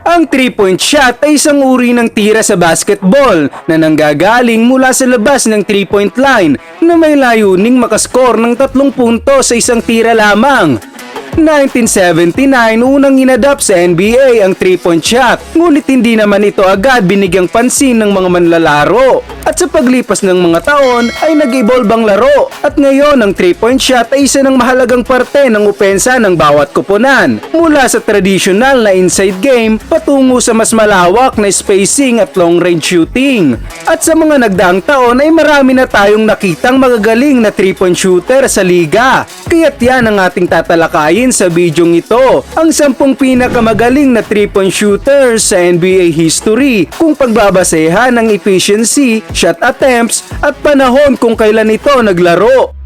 Ang 3-point shot ay isang uri ng tira sa basketball na nanggagaling mula sa labas ng 3-point line na may layuning makascore ng tatlong punto sa isang tira lamang. 1979 unang inadapt sa NBA ang 3-point shot. Ngunit hindi naman ito agad binigyang pansin ng mga manlalaro. At sa paglipas ng mga taon ay nag-evolve ang laro. At ngayon ang 3-point shot ay isa ng mahalagang parte ng opensa ng bawat kupunan mula sa traditional na inside game patungo sa mas malawak na spacing at long range shooting. At sa mga nagdaang taon ay marami na tayong nakitang magagaling na 3-point shooter sa liga kaya't yan ang ating tatalakayin sa bidyong ito ang 10 pinakamagaling na 3-point shooters sa NBA history kung pagbabasehan ng efficiency, shot attempts at panahon kung kailan ito naglaro.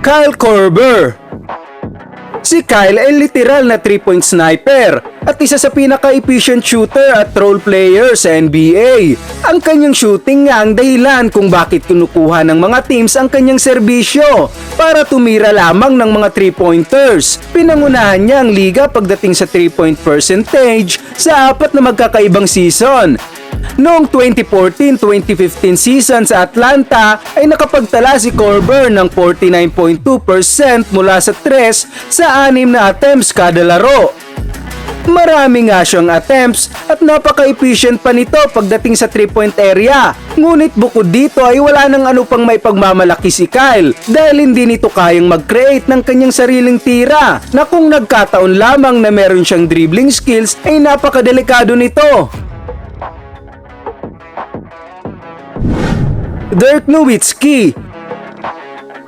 Kyle Korver Si Kyle ay literal na 3-point sniper at isa sa pinaka-efficient shooter at role player sa NBA. Ang kanyang shooting nga ang dahilan kung bakit kinukuha ng mga teams ang kanyang serbisyo para tumira lamang ng mga 3-pointers. Pinangunahan niya ang liga pagdating sa 3-point percentage sa apat na magkakaibang season Noong 2014-2015 season sa Atlanta ay nakapagtala si Corber ng 49.2% mula sa 3 sa 6 na attempts kada laro. Marami nga siyang attempts at napaka-efficient pa nito pagdating sa 3-point area. Ngunit bukod dito ay wala nang ano pang may pagmamalaki si Kyle dahil hindi nito kayang mag-create ng kanyang sariling tira na kung nagkataon lamang na meron siyang dribbling skills ay napakadelikado nito. Dirk Nowitzki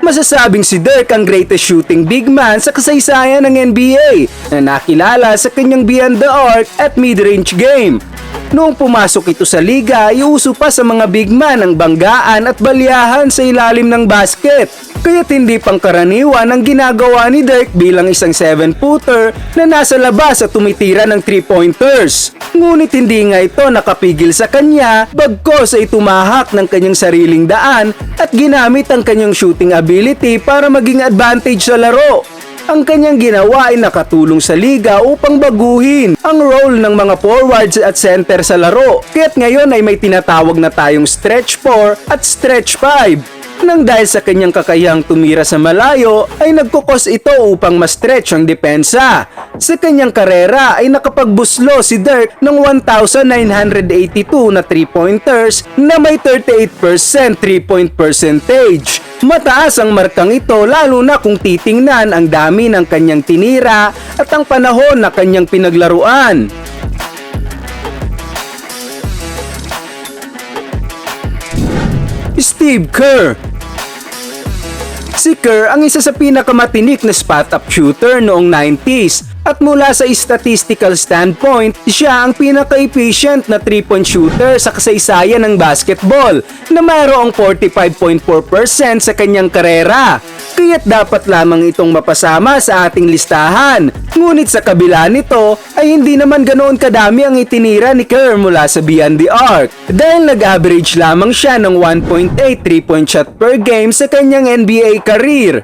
Masasabing si Dirk ang greatest shooting big man sa kasaysayan ng NBA na nakilala sa kanyang beyond the arc at mid-range game. Noong pumasok ito sa liga, iuso pa sa mga big man ang banggaan at balyahan sa ilalim ng basket. Kaya't hindi pangkaraniwan ang ginagawa ni Dirk bilang isang 7-footer na nasa labas at tumitira ng 3-pointers. Ngunit hindi nga ito nakapigil sa kanya bagkos ay tumahak ng kanyang sariling daan at ginamit ang kanyang shooting ability para maging advantage sa laro ang kanyang ginawa ay nakatulong sa liga upang baguhin ang role ng mga forwards at center sa laro. Kaya't ngayon ay may tinatawag na tayong stretch 4 at stretch 5 nang dahil sa kanyang kakayahang tumira sa malayo ay nagkukos ito upang ma-stretch ang depensa. Sa kanyang karera ay nakapagbuslo si Dirk ng 1,982 na 3-pointers na may 38% 3-point percentage. Mataas ang markang ito lalo na kung titingnan ang dami ng kanyang tinira at ang panahon na kanyang pinaglaruan. Steve Kerr Si Kerr ang isa sa pinakamatinik na spot-up shooter noong 90s at mula sa statistical standpoint, siya ang pinaka-efficient na 3-point shooter sa kasaysayan ng basketball na mayroong 45.4% sa kanyang karera. Kaya't dapat lamang itong mapasama sa ating listahan. Ngunit sa kabila nito ay hindi naman ganoon kadami ang itinira ni Kerr mula sa beyond the arc dahil nag-average lamang siya ng 1.8 3-point shot per game sa kanyang NBA career.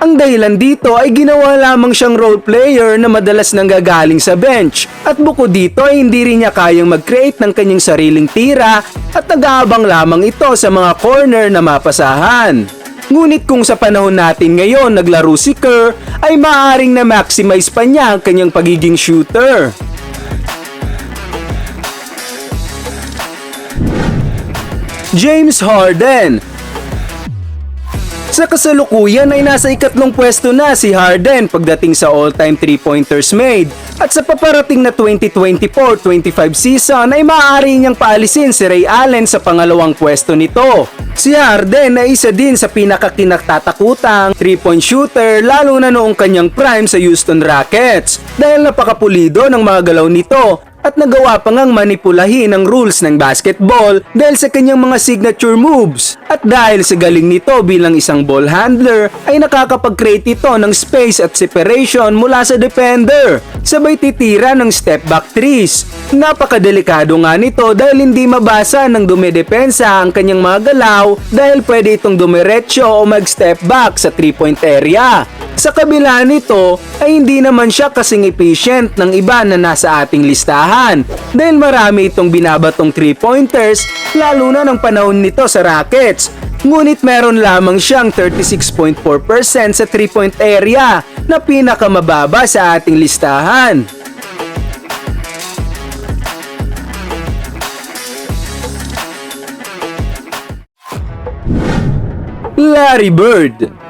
Ang dahilan dito ay ginawa lamang siyang role player na madalas nanggagaling sa bench at bukod dito ay hindi rin niya kayang mag-create ng kanyang sariling tira at nag-aabang lamang ito sa mga corner na mapasahan. Ngunit kung sa panahon natin ngayon naglaro si Kerr ay maaaring na maximize pa niya ang kanyang pagiging shooter. James Harden sa kasalukuyan ay nasa ikatlong pwesto na si Harden pagdating sa all-time 3-pointers made at sa paparating na 2024-25 season ay maaari niyang paalisin si Ray Allen sa pangalawang pwesto nito. Si Harden ay isa din sa pinakakinaktatakutang 3-point shooter lalo na noong kanyang prime sa Houston Rockets dahil napakapulido ng mga galaw nito at nagawa pa ngang manipulahin ang rules ng basketball dahil sa kanyang mga signature moves. At dahil sa galing nito bilang isang ball handler ay nakakapag-create ito ng space at separation mula sa defender. Sabay titira ng step back threes. Napakadelikado nga nito dahil hindi mabasa ng dumedepensa ang kanyang mga galaw dahil pwede itong dumiretso o mag-step back sa 3-point area. Sa kabila nito ay hindi naman siya kasing efficient ng iba na nasa ating listahan dahil marami itong binabatong 3-pointers lalo na ng panahon nito sa Rockets. Ngunit meron lamang siyang 36.4% sa 3-point area na pinakamababa sa ating listahan. Larry Bird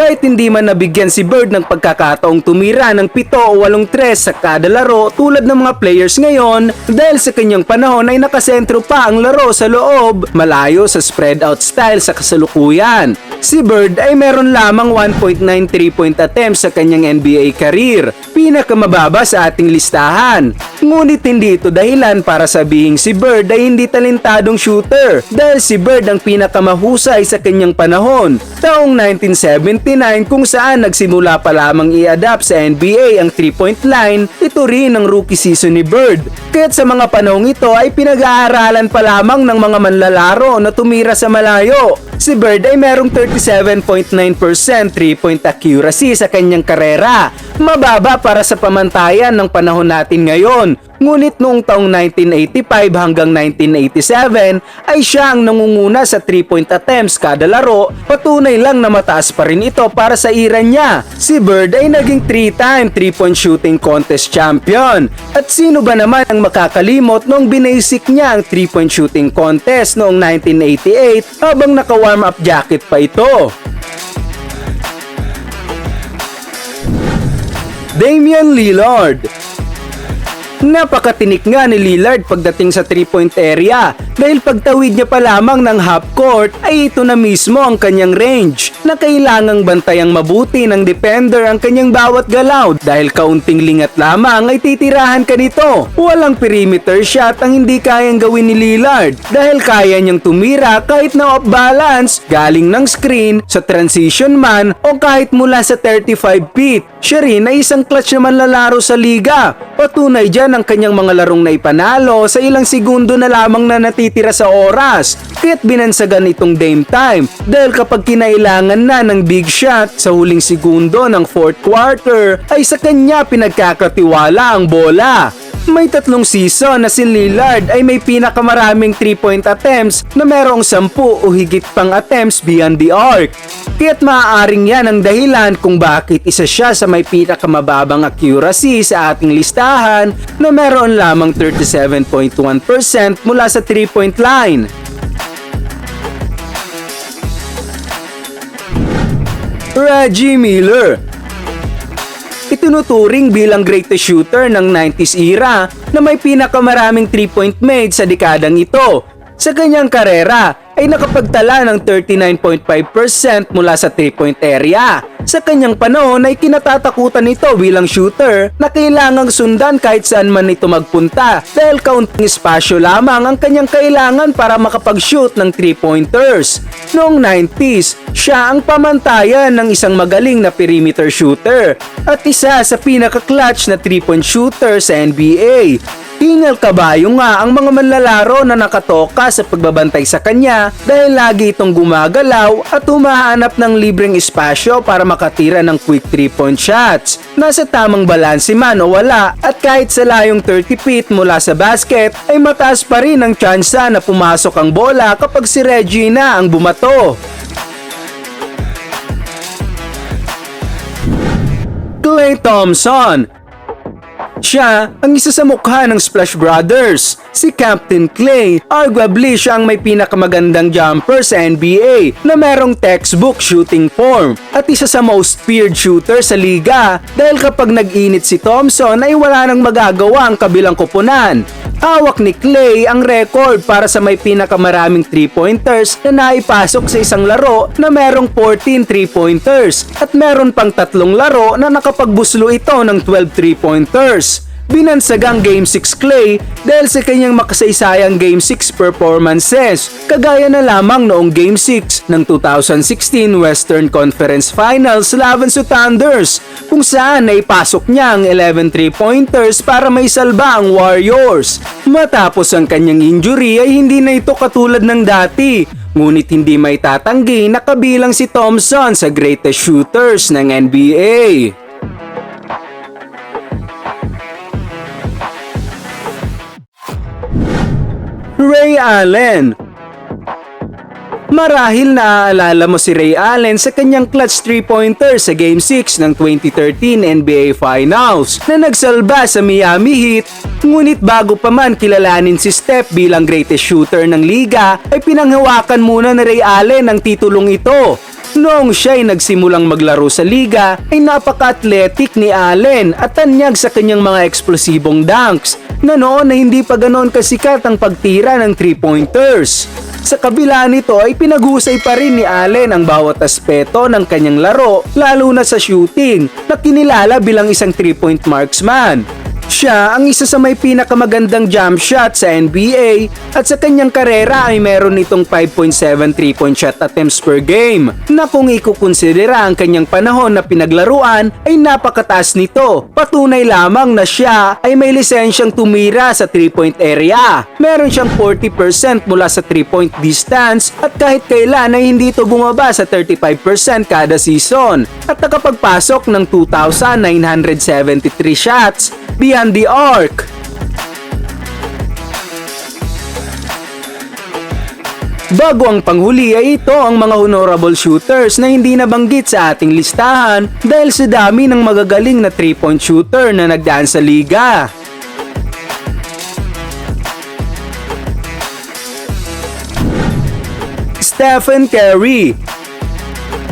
kahit hindi man nabigyan si Bird ng pagkakataong tumira ng 7 o 8 tres sa kada laro tulad ng mga players ngayon dahil sa kanyang panahon ay nakasentro pa ang laro sa loob malayo sa spread out style sa kasalukuyan. Si Bird ay meron lamang 1.93 point attempts sa kanyang NBA career, pinakamababa sa ating listahan. Ngunit hindi ito dahilan para sabihing si Bird ay hindi talentadong shooter dahil si Bird ang pinakamahusay sa kanyang panahon. Taong 1979 kung saan nagsimula pa lamang i-adapt sa NBA ang 3-point line, ito rin ang rookie season ni Bird. Kaya't sa mga panahong ito ay pinag-aaralan pa lamang ng mga manlalaro na tumira sa malayo. Si Bird ay merong 37.9% 3-point accuracy sa kanyang karera. Mababa para sa pamantayan ng panahon natin ngayon. Ngunit noong taong 1985 hanggang 1987 ay siya ang nangunguna sa 3-point attempts kada laro, patunay lang na mataas pa rin ito para sa era niya. Si Bird ay naging 3-time 3-point shooting contest champion. At sino ba naman ang makakalimot noong binasic niya ang 3-point shooting contest noong 1988 habang naka-warm up jacket pa ito? Damian Lillard Napakatinik nga ni Lillard pagdating sa 3-point area dahil pagtawid niya pa lamang ng half court ay ito na mismo ang kanyang range na kailangang bantayang mabuti ng defender ang kanyang bawat galaw dahil kaunting lingat lamang ay titirahan ka nito. Walang perimeter shot ang hindi kayang gawin ni Lillard dahil kaya niyang tumira kahit na off balance galing ng screen sa transition man o kahit mula sa 35 feet. Siya rin ay isang clutch naman lalaro sa liga. Patunay dyan ang kanyang mga larong na ipanalo sa ilang segundo na lamang na natitira sa oras. Kaya't binansagan itong Dame Time dahil kapag kinailangan na ng big shot sa huling segundo ng fourth quarter ay sa kanya pinagkakatiwala ang bola. May tatlong season na si Lillard ay may pinakamaraming 3-point attempts na merong 10 o higit pang attempts beyond the arc. Kaya't maaaring yan ang dahilan kung bakit isa siya sa may pinakamababang accuracy sa ating listahan na meron lamang 37.1% mula sa 3-point line. Reggie Miller itinuturing bilang greatest shooter ng 90s era na may pinakamaraming 3-point made sa dekadang ito. Sa kanyang karera ay nakapagtala ng 39.5% mula sa 3-point area. Sa kanyang panahon ay kinatatakutan ito bilang shooter na kailangang sundan kahit saan man ito magpunta dahil kaunting espasyo lamang ang kanyang kailangan para makapag-shoot ng 3-pointers. Noong 90s, siya ang pamantayan ng isang magaling na perimeter shooter at isa sa pinaka-clutch na 3-point shooter sa NBA. Hingal kabayo nga ang mga manlalaro na nakatoka sa pagbabantay sa kanya dahil lagi itong gumagalaw at humahanap ng libreng espasyo para makatira ng quick 3-point shots. Nasa tamang balanse man o wala at kahit sa layong 30 feet mula sa basket ay mataas pa rin ang tsansa na pumasok ang bola kapag si Regina ang bumato. Clay Thompson siya ang isa sa mukha ng Splash Brothers. Si Captain Clay, arguably siya ang may pinakamagandang jumper sa NBA na merong textbook shooting form at isa sa most feared shooter sa liga dahil kapag nag-init si Thompson ay wala nang magagawa ang kabilang kupunan. Hawak ni Clay ang record para sa may pinakamaraming 3-pointers na naipasok sa isang laro na merong 14 3-pointers at meron pang tatlong laro na nakapagbuslo ito ng 12 3-pointers. Binansagang Game 6 Clay dahil sa kanyang makasaysayang Game 6 performances, kagaya na lamang noong Game 6 ng 2016 Western Conference Finals laban sa Thunders, kung saan naipasok niya ang 11 3-pointers para may salba ang Warriors. Matapos ang kanyang injury ay hindi na ito katulad ng dati, ngunit hindi may tatanggi na kabilang si Thompson sa greatest shooters ng NBA. Allen. Marahil naaalala mo si Ray Allen sa kanyang clutch 3-pointer sa Game 6 ng 2013 NBA Finals na nagsalba sa Miami Heat. Ngunit bago pa man kilalanin si Steph bilang greatest shooter ng liga ay pinanghawakan muna ni Ray Allen ang titulong ito Noong siya nagsimulang maglaro sa liga, ay napaka-athletic ni Allen at tanyag sa kanyang mga eksplosibong dunks na noon na hindi pa ganoon kasikat ang pagtira ng 3-pointers. Sa kabila nito ay pinaghusay pa rin ni Allen ang bawat aspeto ng kanyang laro lalo na sa shooting na kinilala bilang isang 3-point marksman. Siya ang isa sa may pinakamagandang jump shot sa NBA at sa kanyang karera ay meron nitong 5.7 3-point shot attempts per game na kung ikukonsidera ang kanyang panahon na pinaglaruan ay napakataas nito. Patunay lamang na siya ay may lisensyang tumira sa 3-point area. Meron siyang 40% mula sa 3-point distance at kahit kailan ay hindi ito bumaba sa 35% kada season at nakapagpasok ng 2,973 shots beyond the arc. Bago ang panghuli ay ito ang mga honorable shooters na hindi nabanggit sa ating listahan dahil sa dami ng magagaling na 3-point shooter na nagdaan sa liga. Stephen Curry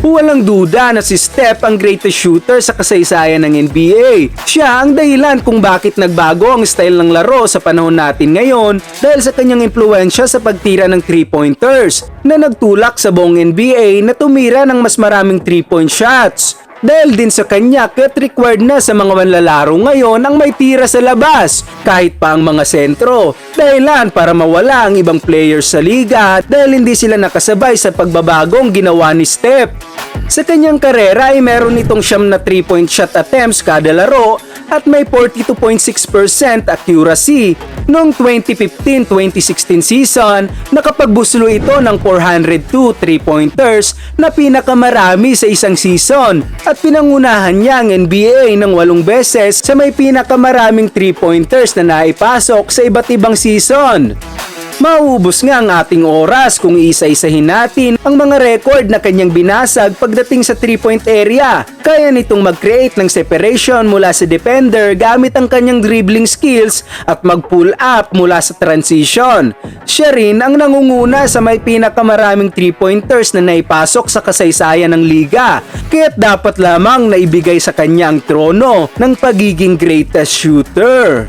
Walang duda na si Steph ang greatest shooter sa kasaysayan ng NBA. Siya ang dahilan kung bakit nagbago ang style ng laro sa panahon natin ngayon dahil sa kanyang impluensya sa pagtira ng 3-pointers na nagtulak sa buong NBA na tumira ng mas maraming 3-point shots. Dahil din sa kanya, cut required na sa mga manlalaro ngayon ang may tira sa labas, kahit pa ang mga sentro. Dahilan para mawala ang ibang players sa liga dahil hindi sila nakasabay sa pagbabagong ginawa ni Steph. Sa kanyang karera ay meron itong siyam na 3-point shot attempts kada laro at may 42.6% accuracy. Noong 2015-2016 season, nakapagbuslo ito ng 402 3-pointers na pinakamarami sa isang season at pinangunahan niya ang NBA ng walong beses sa may pinakamaraming 3-pointers na naipasok sa iba't ibang season. Mauubos nga ang ating oras kung isa-isahin natin ang mga record na kanyang binasag pagdating sa 3-point area. Kaya nitong mag-create ng separation mula sa defender gamit ang kanyang dribbling skills at mag-pull up mula sa transition. Siya rin ang nangunguna sa may pinakamaraming 3-pointers na naipasok sa kasaysayan ng liga. Kaya't dapat lamang naibigay sa kanya ang trono ng pagiging greatest shooter.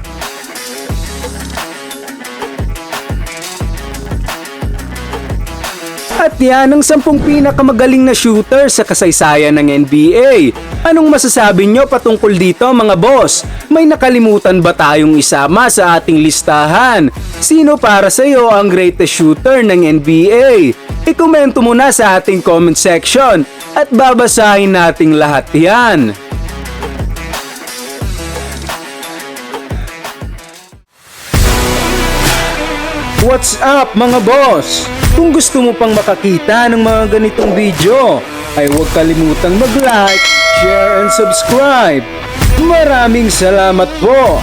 At yan ang sampung pinakamagaling na shooter sa kasaysayan ng NBA. Anong masasabi nyo patungkol dito mga boss? May nakalimutan ba tayong isama sa ating listahan? Sino para sa iyo ang greatest shooter ng NBA? I-komento mo na sa ating comment section at babasahin nating lahat yan. What's up mga boss? Kung gusto mo pang makakita ng mga ganitong video, ay huwag kalimutang mag-like, share, and subscribe. Maraming salamat po!